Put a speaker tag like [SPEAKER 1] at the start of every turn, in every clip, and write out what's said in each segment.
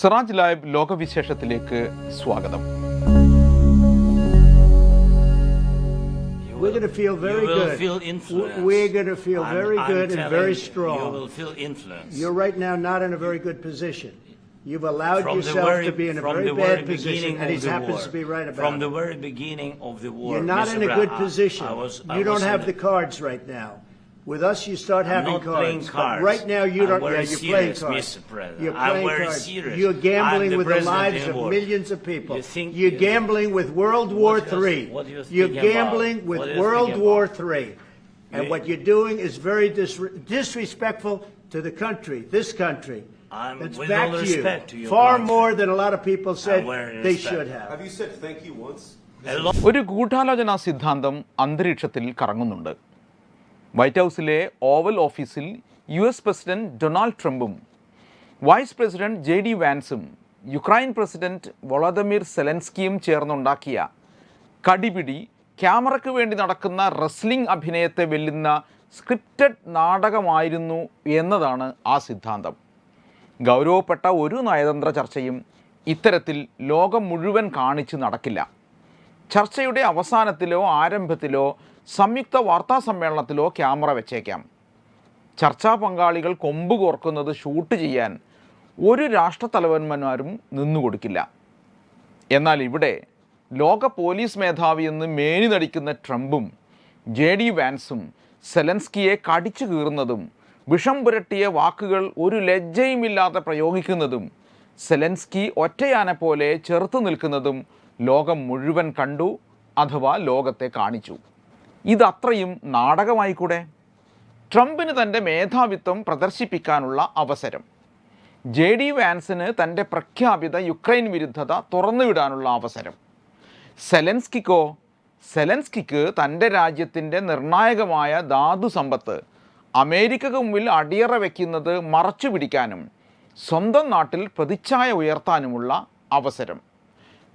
[SPEAKER 1] Siraj live ലോകവിശേഷത്തിലേക്ക് സ്വാഗതം
[SPEAKER 2] We're going to feel very
[SPEAKER 3] you will
[SPEAKER 2] good.
[SPEAKER 3] feel
[SPEAKER 2] W-
[SPEAKER 3] influence.
[SPEAKER 2] We're going to feel
[SPEAKER 3] I'm-
[SPEAKER 2] very
[SPEAKER 3] I'm
[SPEAKER 2] good and
[SPEAKER 3] telling
[SPEAKER 2] very
[SPEAKER 3] you,
[SPEAKER 2] strong.
[SPEAKER 3] You will feel influence.
[SPEAKER 2] You're right now not in a very good position. You've allowed
[SPEAKER 3] from the
[SPEAKER 2] yourself
[SPEAKER 3] very,
[SPEAKER 2] to be in a
[SPEAKER 3] from
[SPEAKER 2] very
[SPEAKER 3] the
[SPEAKER 2] bad
[SPEAKER 3] very
[SPEAKER 2] position,
[SPEAKER 3] beginning
[SPEAKER 2] and
[SPEAKER 3] of
[SPEAKER 2] he
[SPEAKER 3] the
[SPEAKER 2] happens
[SPEAKER 3] war,
[SPEAKER 2] to be right about
[SPEAKER 3] from
[SPEAKER 2] it.
[SPEAKER 3] the very beginning of the war.
[SPEAKER 2] You're not
[SPEAKER 3] Mr.
[SPEAKER 2] in a
[SPEAKER 3] Brown,
[SPEAKER 2] good
[SPEAKER 3] I-
[SPEAKER 2] position.
[SPEAKER 3] I was, I
[SPEAKER 2] you don't
[SPEAKER 3] was
[SPEAKER 2] have
[SPEAKER 3] in
[SPEAKER 2] the cards right now. With us, you start
[SPEAKER 3] I'm
[SPEAKER 2] having
[SPEAKER 3] not playing
[SPEAKER 2] cards.
[SPEAKER 3] cards.
[SPEAKER 2] But right now, you
[SPEAKER 3] I'm
[SPEAKER 2] don't.
[SPEAKER 3] very
[SPEAKER 2] yeah, you're playing
[SPEAKER 3] serious,
[SPEAKER 2] cards.
[SPEAKER 3] Mr. President.
[SPEAKER 2] You're
[SPEAKER 3] I'm
[SPEAKER 2] playing
[SPEAKER 3] very
[SPEAKER 2] cards.
[SPEAKER 3] serious.
[SPEAKER 2] You're gambling
[SPEAKER 3] I'm the
[SPEAKER 2] with the
[SPEAKER 3] president
[SPEAKER 2] lives
[SPEAKER 3] in
[SPEAKER 2] of
[SPEAKER 3] war.
[SPEAKER 2] millions of people.
[SPEAKER 3] You think-
[SPEAKER 2] you're
[SPEAKER 3] you-
[SPEAKER 2] gambling with World War
[SPEAKER 3] What do you-
[SPEAKER 2] Three.
[SPEAKER 3] what do you
[SPEAKER 2] You're
[SPEAKER 3] think about?
[SPEAKER 2] gambling with
[SPEAKER 3] What do you
[SPEAKER 2] World
[SPEAKER 3] think
[SPEAKER 2] War
[SPEAKER 3] about?
[SPEAKER 2] Three. And
[SPEAKER 3] You-
[SPEAKER 2] what you're doing is very dis- disrespectful to the country, this country.
[SPEAKER 3] I'm-
[SPEAKER 2] That's
[SPEAKER 3] with
[SPEAKER 2] back
[SPEAKER 3] all
[SPEAKER 2] to you.
[SPEAKER 3] respect to your
[SPEAKER 2] Far
[SPEAKER 3] country.
[SPEAKER 2] more than a lot of people said
[SPEAKER 3] I'm very
[SPEAKER 2] they
[SPEAKER 3] respect.
[SPEAKER 2] should have.
[SPEAKER 4] Have you said thank you once?
[SPEAKER 3] A lot
[SPEAKER 1] ഒരു ഗൂഢാലോചനാ സിദ്ധാന്തം അന്തരീക്ഷത്തിൽ കറങ്ങുന്നുണ്ട് white ഹൗസിലെ oval ഓഫീസിൽ U S president Donald ട്രംപും vice president J D വാൻസും Ukraine president Volodymyr സെലൻസ്കിയും ചേർന്നുണ്ടാക്കിയ കടിപിടി ക്യാമറയ്ക്ക് വേണ്ടി നടക്കുന്ന റെസ്ലിംഗ് അഭിനയത്തെ വെല്ലുന്ന സ്ക്രിപ്റ്റഡ് നാടകമായിരുന്നു എന്നതാണ് ആ സിദ്ധാന്തം. ഗൗരവപ്പെട്ട ഒരു നയതന്ത്ര ചർച്ചയും ഇത്തരത്തിൽ ലോകം മുഴുവൻ കാണിച്ചു നടക്കില്ല. ചർച്ചയുടെ അവസാനത്തിലോ ആരംഭത്തിലോ സംയുക്ത വാർത്താ സമ്മേളനത്തിലോ ക്യാമറ വെച്ചേക്കാം. ചർച്ചാ പങ്കാളികൾ കൊമ്പ് കോർക്കുന്നത് ഷൂട്ട് ചെയ്യാൻ ഒരു രാഷ്ട്രത്തലവന്മാരും നിന്നുകൊടുക്കില്ല എന്നാൽ ഇവിടെ ലോക പോലീസ് മേധാവി എന്ന് മേനി നടിക്കുന്ന ട്രംപും ജെ ഡി വാൻസും സെലൻസ്കിയെ കടിച്ചു കീറുന്നതും വിഷം പുരട്ടിയ വാക്കുകൾ ഒരു ലജ്ജയുമില്ലാതെ പ്രയോഗിക്കുന്നതും സെലൻസ്കി ഒറ്റയാനെ പോലെ ചെറുത്തു നിൽക്കുന്നതും ലോകം മുഴുവൻ കണ്ടു അഥവാ ലോകത്തെ കാണിച്ചു. ഇതത്രയും നാടകമായിക്കൂടെ? ട്രംപിന് തന്റെ മേധാവിത്വം പ്രദർശിപ്പിക്കാനുള്ള അവസരം. ജെ ഡി വാൻസിന് തന്റെ പ്രഖ്യാപിത യുക്രൈൻ വിരുദ്ധത തുറന്നുവിടാനുള്ള അവസരം. സെലൻസ്കിക്കോ സെലൻസ്കിക്ക് തന്റെ രാജ്യത്തിന്റെ നിർണായകമായ ധാതു സമ്പത്ത് അമേരിക്കക്ക് മുമ്പിൽ അടിയറ വയ്ക്കുന്നത് മറച്ചു പിടിക്കാനും സ്വന്തം നാട്ടിൽ പ്രതിച്ഛായ ഉയർത്താനുമുള്ള അവസരം.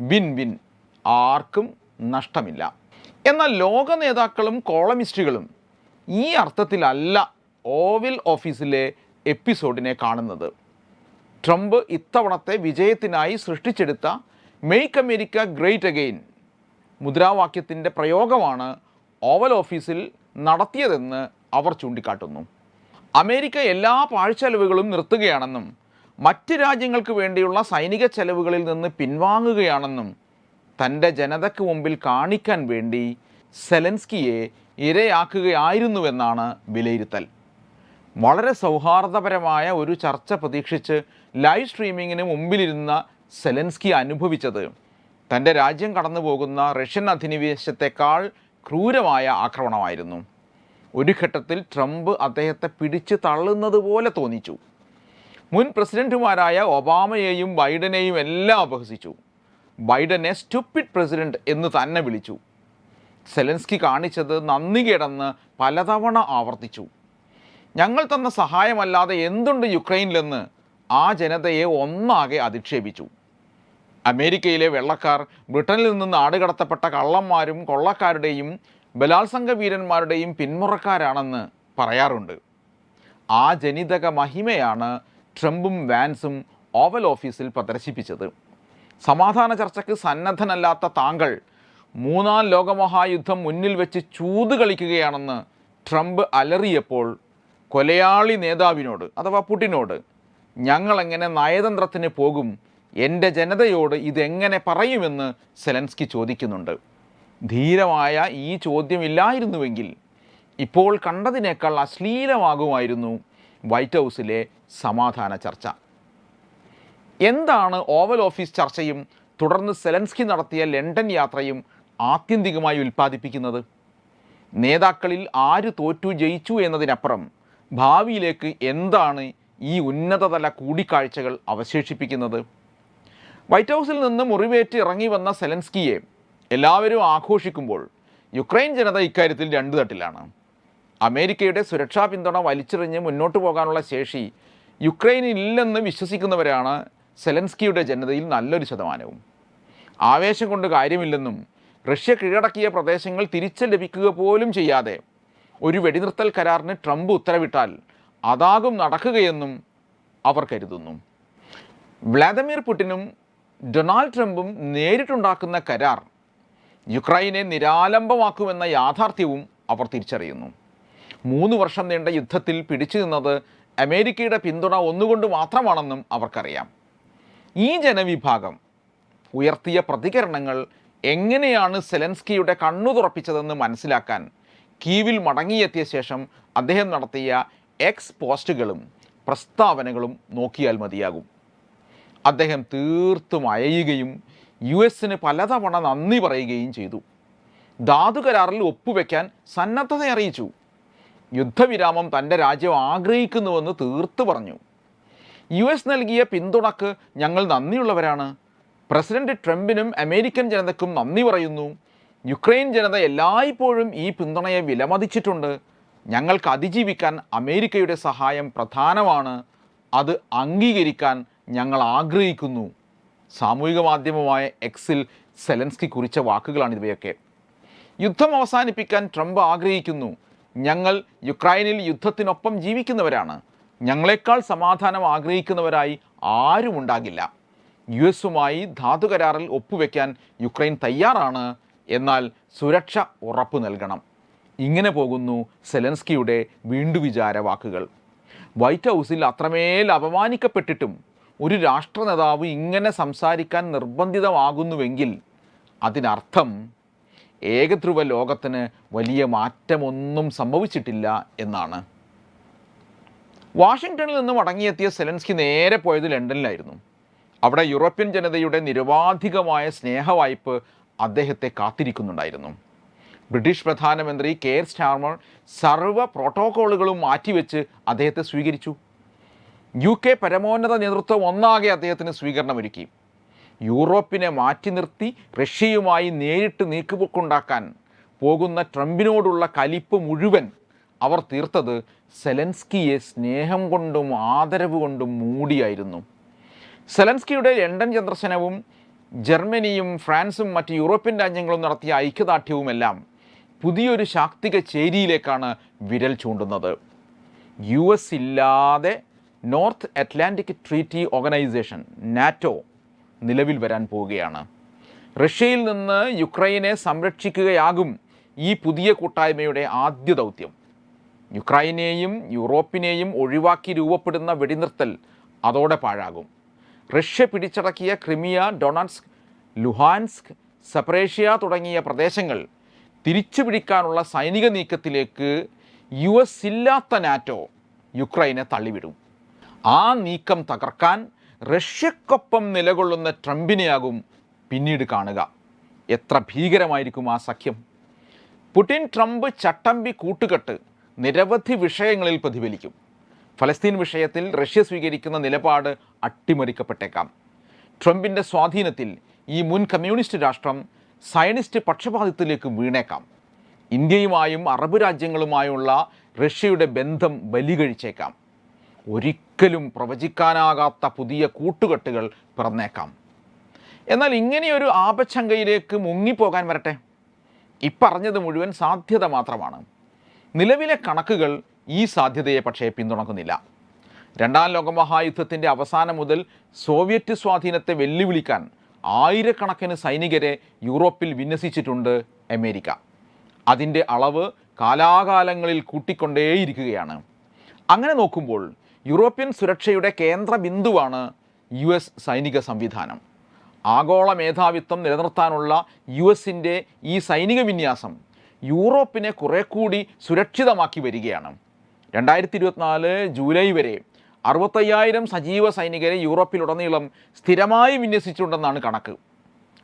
[SPEAKER 1] വിൻ വിൻ ആർക്കും നഷ്ടമില്ല. എന്നാൽ ലോക നേതാക്കളും കോളമിസ്റ്റുകളും ഈ അർത്ഥത്തിലല്ല ഓവിൽ ഓഫീസിലെ എപ്പിസോഡിനെ കാണുന്നത്. ട്രംപ് ഇത്തവണത്തെ വിജയത്തിനായി സൃഷ്ടിച്ചെടുത്ത മെയ്ക്ക് അമേരിക്ക ഗ്രേറ്റ് അഗെയിൻ മുദ്രാവാക്യത്തിന്റെ പ്രയോഗമാണ് ഓവൽ ഓഫീസിൽ നടത്തിയതെന്ന് അവർ ചൂണ്ടിക്കാട്ടുന്നു. അമേരിക്ക എല്ലാ പാഴ്ചെലവുകളും നിർത്തുകയാണെന്നും മറ്റ് രാജ്യങ്ങൾക്ക് വേണ്ടിയുള്ള സൈനിക ചെലവുകളിൽ നിന്ന് പിൻവാങ്ങുകയാണെന്നും തന്റെ ജനതയ്ക്ക് മുമ്പിൽ കാണിക്കാൻ വേണ്ടി സെലൻസ്കിയെ ഇരയാക്കുകയായിരുന്നുവെന്നാണ് വിലയിരുത്തൽ. വളരെ സൗഹാർദ്ദപരമായ ഒരു ചർച്ച പ്രതീക്ഷിച്ച് ലൈവ് സ്ട്രീമിങ്ങിന് മുമ്പിലിരുന്ന സെലൻസ്കി അനുഭവിച്ചത് തന്റെ രാജ്യം കടന്നു പോകുന്ന റഷ്യൻ അധിനിവേശത്തെക്കാൾ ക്രൂരമായ ആക്രമണമായിരുന്നു. ഒരു ഘട്ടത്തിൽ ട്രംപ് അദ്ദേഹത്തെ പിടിച്ചു തള്ളുന്നത് പോലെ തോന്നിച്ചു. മുൻ പ്രസിഡന്റുമാരായ ഒബാമയെയും ബൈഡനെയും എല്ലാം അപഹസിച്ചു. ബൈഡനെ സ്റ്റുപ്പിഡ് പ്രസിഡന്റ് എന്ന് തന്നെ വിളിച്ചു. സെലൻസ്കി കാണിച്ചത് നന്ദി കിടന്ന് പലതവണ ആവർത്തിച്ചു. ഞങ്ങൾ തന്ന സഹായമല്ലാതെ എന്തുണ്ട് യുക്രൈനിലെന്ന് ആ ജനതയെ ഒന്നാകെ അധിക്ഷേപിച്ചു. അമേരിക്കയിലെ വെള്ളക്കാർ ബ്രിട്ടനിൽ നിന്ന് നാടുകടത്തപ്പെട്ട കള്ളന്മാരും കൊള്ളക്കാരുടെയും ബലാത്സംഗ വീരന്മാരുടെയും പിന്മുറക്കാരാണെന്ന് പറയാറുണ്ട്. ആ ജനിതക മഹിമയാണ് ട്രംപും വാൻസും ഓവൽ ഓഫീസിൽ പ്രദർശിപ്പിച്ചത്. സമാധാന ചർച്ചയ്ക്ക് സന്നദ്ധനല്ലാത്ത താങ്കൾ മൂന്നാം ലോകമഹായുദ്ധം മുന്നിൽ വെച്ച് ചൂത് കളിക്കുകയാണെന്ന് ട്രംപ് അലറിയപ്പോൾ കൊലയാളി നേതാവിനോട് അഥവാ പുടിനോട് ഞങ്ങളെങ്ങനെ നയതന്ത്രത്തിന് പോകും? എന്റെ ജനതയോട് ഇതെങ്ങനെ പറയുമെന്ന് സെലൻസ്കി ചോദിക്കുന്നുണ്ട്. ധീരമായ ഈ ചോദ്യമില്ലായിരുന്നുവെങ്കിൽ ഇപ്പോൾ കണ്ടതിനേക്കാൾ അശ്ലീലമാകുമായിരുന്നു വൈറ്റ് ഹൗസിലെ സമാധാന ചർച്ച. എന്താണ് ഓവൽ ഓഫീസ് ചർച്ചയും? തുടർന്ന് സെലൻസ്കി നടത്തിയ ലണ്ടൻ യാത്രയും ആത്യന്തികമായി ഉൽപ്പാദിപ്പിക്കുന്നത്? നേതാക്കളിൽ ആര് തോറ്റു ജയിച്ചു എന്നതിനപ്പുറം ഭാവിയിലേക്ക് എന്താണ് ഈ ഉന്നതതല കൂടിക്കാഴ്ചകൾ അവശേഷിപ്പിക്കുന്നത്? വൈറ്റ് ഹൗസിൽ നിന്ന് മുറിവേറ്റ് ഇറങ്ങി വന്ന സെലൻസ്കിയെ എല്ലാവരും ആഘോഷിക്കുമ്പോൾ യുക്രൈൻ ജനത ഇക്കാര്യത്തിൽ രണ്ടു തട്ടിലാണ്. അമേരിക്കയുടെ സുരക്ഷാ പിന്തുണ വലിച്ചെറിഞ്ഞ് മുന്നോട്ട് പോകാനുള്ള ശേഷി യുക്രൈനിൽ ഇല്ലെന്ന് വിശ്വസിക്കുന്നവരാണ് സെലൻസ്കിയുടെ ജനതയിൽ നല്ലൊരു ശതമാനവും. ആവേശം കൊണ്ട് കാര്യമില്ലെന്നും റഷ്യ കീഴടക്കിയ പ്രദേശങ്ങൾ തിരിച്ചു ലഭിക്കുക പോലും ചെയ്യാതെ ഒരു വെടിനിർത്തൽ കരാറിന് ട്രംപ് ഉത്തരവിട്ടാൽ അതാകും നടക്കുകയെന്നും അവർ കരുതുന്നു. വ്ളാദിമിർ പുടിനും ഡൊണാൾഡ് ട്രംപും നേരിട്ടുണ്ടാക്കുന്ന കരാർ യുക്രൈനെ നിരാലംബമാക്കുമെന്ന യാഥാർത്ഥ്യവും അവർ തിരിച്ചറിയുന്നു. മൂന്ന് വർഷം നീണ്ട യുദ്ധത്തിൽ പിടിച്ചു നിന്നത് അമേരിക്കയുടെ പിന്തുണ ഒന്നുകൊണ്ട് മാത്രമാണെന്നും അവർക്കറിയാം. ഈ ജനവിഭാഗം ഉയർത്തിയ പ്രതികരണങ്ങൾ എങ്ങനെയാണ് സെലൻസ്കിയുടെ കണ്ണു തുറപ്പിച്ചതെന്ന് മനസ്സിലാക്കാൻ കീവിൽ മടങ്ങിയെത്തിയ ശേഷം അദ്ദേഹം നടത്തിയ എക്സ് പോസ്റ്റുകളും പ്രസ്താവനകളും നോക്കിയാൽ മതിയാകും. അദ്ദേഹം തീർത്തും അയയുകയും യു എസിന് പലതവണ നന്ദി പറയുകയും ചെയ്തു. ധാതു കരാറിൽ ഒപ്പുവെക്കാൻ സന്നദ്ധത അറിയിച്ചു. യുദ്ധവിരാമം തന്റെ രാജ്യം ആഗ്രഹിക്കുന്നുവെന്ന് തീർത്തു പറഞ്ഞു. യു എസ് നൽകിയ പിന്തുണക്ക് ഞങ്ങൾ നന്ദിയുള്ളവരാണ്. പ്രസിഡന്റ് ട്രംപിനും അമേരിക്കൻ ജനതയ്ക്കും നന്ദി പറയുന്നു. യുക്രൈൻ ജനത എല്ലായ്പ്പോഴും ഈ പിന്തുണയെ വിലമതിച്ചിട്ടുണ്ട്. ഞങ്ങൾക്ക് അതിജീവിക്കാൻ അമേരിക്കയുടെ സഹായം പ്രധാനമാണ്. അത് അംഗീകരിക്കാൻ ഞങ്ങൾ ആഗ്രഹിക്കുന്നു. സാമൂഹിക മാധ്യമമായ എക്സിൽ സെലൻസ്കി കുറിച്ച വാക്കുകളാണ് ഇവയൊക്കെ. യുദ്ധം അവസാനിപ്പിക്കാൻ ട്രംപ് ആഗ്രഹിക്കുന്നു. ഞങ്ങൾ യുക്രൈനിൽ യുദ്ധത്തിനൊപ്പം ജീവിക്കുന്നവരാണ്. ഞങ്ങളെക്കാൾ സമാധാനം ആഗ്രഹിക്കുന്നവരായി ആരും ഉണ്ടാകില്ല. യു എസുമായി ധാതു കരാറിൽ ഒപ്പുവെക്കാൻ യുക്രൈൻ തയ്യാറാണ്. എന്നാൽ സുരക്ഷ ഉറപ്പു നൽകണം. ഇങ്ങനെ പോകുന്നു സെലൻസ്കിയുടെ വീണ്ടുവിചാര വാക്കുകൾ വൈറ്റ് ഹൗസിൽ അത്രമേൽ അപമാനിക്കപ്പെട്ടിട്ടും ഒരു രാഷ്ട്ര നേതാവ് ഇങ്ങനെ സംസാരിക്കാൻ നിർബന്ധിതമാകുന്നുവെങ്കിൽ അതിനർത്ഥം ഏകധ്രുവ ലോകത്തിന് വലിയ മാറ്റമൊന്നും സംഭവിച്ചിട്ടില്ല എന്നാണ്. വാഷിങ്ടണിൽ നിന്ന് മടങ്ങിയെത്തിയ സെലൻസ്കി നേരെ പോയത് ലണ്ടനിലായിരുന്നു. അവിടെ യൂറോപ്യൻ ജനതയുടെ നിരവാധികമായ സ്നേഹവായ്പ് അദ്ദേഹത്തെ കാത്തിരിക്കുന്നുണ്ടായിരുന്നു. ബ്രിട്ടീഷ് പ്രധാനമന്ത്രി കെയർ സ്റ്റാർമർ സർവ പ്രോട്ടോക്കോളുകളും മാറ്റിവെച്ച് അദ്ദേഹത്തെ സ്വീകരിച്ചു. യു കെ പരമോന്നത നേതൃത്വം ഒന്നാകെ അദ്ദേഹത്തിന് സ്വീകരണമൊരുക്കി യൂറോപ്പിനെ മാറ്റി നിർത്തി റഷ്യയുമായി നേരിട്ട് നീക്കുപോക്കുണ്ടാക്കാൻ പോകുന്ന ട്രംപിനോടുള്ള കലിപ്പ് മുഴുവൻ അവർ തീർത്തത് സെലൻസ്കിയെ സ്നേഹം കൊണ്ടും ആദരവ് കൊണ്ടും മൂടിയായിരുന്നു. സെലൻസ്കിയുടെ ലണ്ടൻ സന്ദർശനവും ജർമ്മനിയും ഫ്രാൻസും മറ്റ് യൂറോപ്യൻ രാജ്യങ്ങളും നടത്തിയ ഐക്യദാർഢ്യവുമെല്ലാം പുതിയൊരു ശാക്തിക ചേരിയിലേക്കാണ് വിരൽ ചൂണ്ടുന്നത്. യു എസ് ഇല്ലാതെ north Atlantic treaty organisation NATO നിലവിൽ വരാൻ പോവുകയാണ്. റഷ്യയിൽ നിന്ന് യുക്രൈനെ സംരക്ഷിക്കുകയാകും ഈ പുതിയ കൂട്ടായ്മയുടെ ആദ്യ ദൗത്യം. യുക്രൈനെയും യൂറോപ്പിനെയും ഒഴിവാക്കി രൂപപ്പെടുന്ന വെടിനിർത്തൽ അതോടെ പാഴാകും. റഷ്യ പിടിച്ചടക്കിയ ക്രിമിയ ഡൊണാൻസ്ക് ലുഹാൻസ്ക് സപ്രേഷ്യ തുടങ്ങിയ പ്രദേശങ്ങൾ തിരിച്ചു പിടിക്കാനുള്ള സൈനിക നീക്കത്തിലേക്ക് യു എസ് ഇല്ലാത്ത നാറ്റോ യുക്രൈനെ തള്ളിവിടും. ആ നീക്കം തകർക്കാൻ റഷ്യക്കൊപ്പം നിലകൊള്ളുന്ന ട്രംപിനെയാകും പിന്നീട് കാണുക. എത്ര ഭീകരമായിരിക്കും ആ സഖ്യം? പുടിൻ ട്രംപ് ചട്ടമ്പി കൂട്ടുകെട്ട് നിരവധി വിഷയങ്ങളിൽ പ്രതിഫലിക്കും. ഫലസ്തീൻ വിഷയത്തിൽ റഷ്യ സ്വീകരിക്കുന്ന നിലപാട് അട്ടിമറിക്കപ്പെട്ടേക്കാം. ട്രംപിന്റെ സ്വാധീനത്തിൽ ഈ മുൻ കമ്മ്യൂണിസ്റ്റ് രാഷ്ട്രം സയനിസ്റ്റ് പക്ഷപാതിത്വത്തിലേക്ക് വീണേക്കാം. ഇന്ത്യയുമായും അറബ് രാജ്യങ്ങളുമായുള്ള റഷ്യയുടെ ബന്ധം ബലികഴിച്ചേക്കാം. ഒരിക്കലും പ്രവചിക്കാനാകാത്ത പുതിയ കൂട്ടുകെട്ടുകൾ പിറന്നേക്കാം. എന്നാൽ ഇങ്ങനെയൊരു ആപശങ്കയിലേക്ക് മുങ്ങിപ്പോകാൻ വരട്ടെ? ഇപ്പറഞ്ഞത് മുഴുവൻ സാധ്യത മാത്രമാണ്. നിലവിലെ കണക്കുകൾ ഈ സാധ്യതയെ പക്ഷേ പിന്തുണക്കുന്നില്ല. രണ്ടാം ലോകമഹായുദ്ധത്തിന്റെ അവസാനം മുതൽ സോവിയറ്റ് സ്വാധീനത്തെ വെല്ലുവിളിക്കാൻ ആയിരക്കണക്കിന് സൈനികരെ യൂറോപ്പിൽ വിന്യസിച്ചിട്ടുണ്ട് അമേരിക്ക. അതിന്റെ അളവ് കാലാകാലങ്ങളിൽ കൂട്ടിക്കൊണ്ടേയിരിക്കുകയാണ്. അങ്ങനെ നോക്കുമ്പോൾ യൂറോപ്യൻ സുരക്ഷയുടെ കേന്ദ്ര ബിന്ദുവാണ് യു എസ് സൈനിക സംവിധാനം. ആഗോള മേധാവിത്വം നിലനിർത്താനുള്ള യു എസിന്റെ ഈ സൈനിക വിന്യാസം യൂറോപ്പിനെ കുറെ കൂടി സുരക്ഷിതമാക്കി വരികയാണ്. രണ്ടായിരത്തി ഇരുപത്തിനാല് ജൂലൈ വരെ അറുപത്തയ്യായിരം സജീവ സൈനികരെ യൂറോപ്പിലുടനീളം സ്ഥിരമായി വിന്യസിച്ചിട്ടുണ്ടെന്നാണ് കണക്ക്.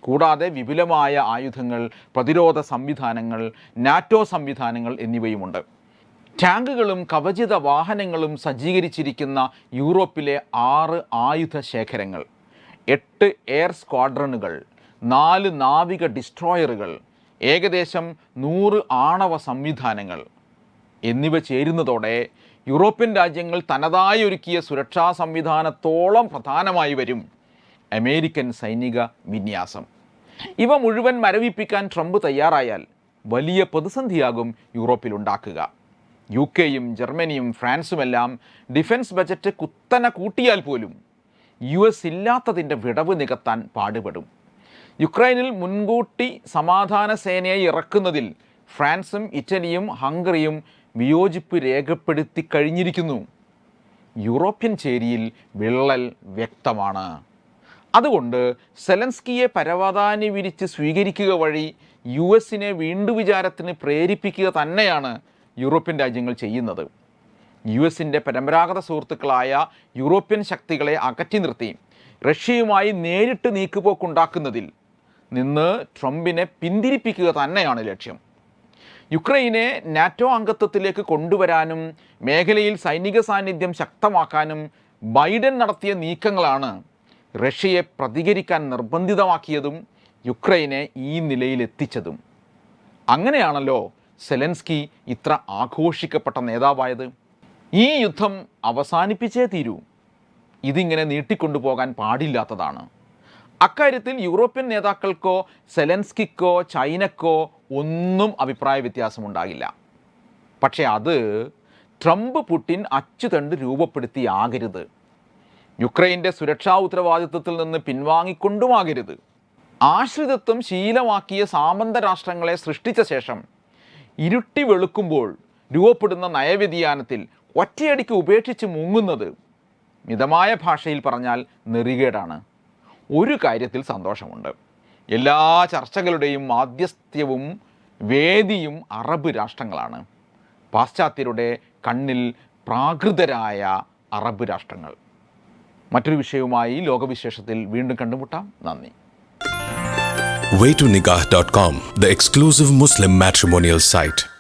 [SPEAKER 1] കൂടാതെ വിപുലമായ ആയുധങ്ങൾ പ്രതിരോധ സംവിധാനങ്ങൾ നാറ്റോ സംവിധാനങ്ങൾ എന്നിവയുമുണ്ട്. ടാങ്കുകളും കവചിത വാഹനങ്ങളും സജ്ജീകരിച്ചിരിക്കുന്ന യൂറോപ്പിലെ ആറ് ആയുധ ശേഖരങ്ങൾ എട്ട് എയർ സ്ക്വാഡ്രണുകൾ നാല് നാവിക ഡിസ്ട്രോയറുകൾ ഏകദേശം നൂറ് ആണവ സംവിധാനങ്ങൾ എന്നിവ ചേരുന്നതോടെ യൂറോപ്യൻ രാജ്യങ്ങൾ തനതായി ഒരുക്കിയ സുരക്ഷാ സംവിധാനത്തോളം പ്രധാനമായി വരും അമേരിക്കൻ സൈനിക വിന്യാസം. ഇവ മുഴുവൻ മരവിപ്പിക്കാൻ ട്രംപ് തയ്യാറായാൽ വലിയ പ്രതിസന്ധിയാകും യൂറോപ്പിൽ ഉണ്ടാക്കുക. യു കെയും ജർമ്മനിയും ഫ്രാൻസുമെല്ലാം ഡിഫൻസ് ബജറ്റ് കുത്തനെ കൂട്ടിയാൽ പോലും യു എസ് ഇല്ലാത്തതിന്റെ വിടവ് നികത്താൻ പാടുപെടും. യുക്രൈനിൽ മുൻകൂട്ടി സമാധാന സേനയെ ഇറക്കുന്നതിൽ ഫ്രാൻസും ഇറ്റലിയും ഹംഗറിയും വിയോജിപ്പ് രേഖപ്പെടുത്തി കഴിഞ്ഞിരിക്കുന്നു. യൂറോപ്യൻ ചേരിയിൽ വിള്ളൽ വ്യക്തമാണ്. അതുകൊണ്ട് സെലൻസ്കിയെ പരവതാനി വിരിച്ച് സ്വീകരിക്കുക വഴി യു എസിനെ വീണ്ടു വിചാരത്തിന് പ്രേരിപ്പിക്കുക തന്നെയാണ് യൂറോപ്യൻ രാജ്യങ്ങൾ ചെയ്യുന്നത്. യു എസിന്റെ പരമ്പരാഗത സുഹൃത്തുക്കളായ യൂറോപ്യൻ ശക്തികളെ അകറ്റി നിർത്തി. റഷ്യയുമായി നേരിട്ട് നീക്കുപോക്കുണ്ടാക്കുന്നതിൽ നിന്ന് ട്രംപിനെ പിന്തിരിപ്പിക്കുക തന്നെയാണ് ലക്ഷ്യം. യുക്രൈനെ നാറ്റോ അംഗത്വത്തിലേക്ക് കൊണ്ടുവരാനും മേഖലയിൽ സൈനിക സാന്നിധ്യം ശക്തമാക്കാനും ബൈഡൻ നടത്തിയ നീക്കങ്ങളാണ് റഷ്യയെ പ്രതികരിക്കാൻ നിർബന്ധിതമാക്കിയതും യുക്രൈനെ ഈ നിലയിലെത്തിച്ചതും. അങ്ങനെയാണല്ലോ സെലൻസ്കി ഇത്ര ആഘോഷിക്കപ്പെട്ട നേതാവായത്. ഈ യുദ്ധം അവസാനിപ്പിച്ചേ തീരൂ. ഇതിങ്ങനെ നീട്ടിക്കൊണ്ടുപോകാൻ പാടില്ലാത്തതാണ്. അക്കാര്യത്തിൽ യൂറോപ്യൻ നേതാക്കൾക്കോ സെലൻസ്കിക്കോ ചൈനക്കോ ഒന്നും അഭിപ്രായ വ്യത്യാസമുണ്ടാകില്ല. പക്ഷേ അത് ട്രംപ് പുടിൻ അച്ചുതണ്ട് രൂപപ്പെടുത്തിയാകരുത്. യുക്രൈന്റെ സുരക്ഷാ ഉത്തരവാദിത്വത്തിൽ നിന്ന് പിൻവാങ്ങിക്കൊണ്ടുമാകരുത്. ആശ്രിതത്വം ശീലമാക്കിയ സാമന്ത രാഷ്ട്രങ്ങളെ സൃഷ്ടിച്ച ശേഷം ഇരുട്ടി വെളുക്കുമ്പോൾ രൂപപ്പെടുന്ന നയവ്യതിയാനത്തിൽ ഒറ്റയടിക്ക് ഉപേക്ഷിച്ച് മുങ്ങുന്നത് മിതമായ ഭാഷയിൽ പറഞ്ഞാൽ നെറികേടാണ്. ഒരു കാര്യത്തിൽ സന്തോഷമുണ്ട്. എല്ലാ ചർച്ചകളുടെയും മാധ്യസ്ഥ്യവും വേദിയും അറബ് രാഷ്ട്രങ്ങളാണ്. പാശ്ചാത്യരുടെ കണ്ണിൽ പ്രാകൃതരായ അറബ് രാഷ്ട്രങ്ങൾ. മറ്റൊരു വിഷയവുമായി ലോകവിശേഷത്തിൽ വീണ്ടും കണ്ടുമുട്ടാം. നന്ദി.
[SPEAKER 4] Waytonikah.com, the exclusive Muslim matrimonial site.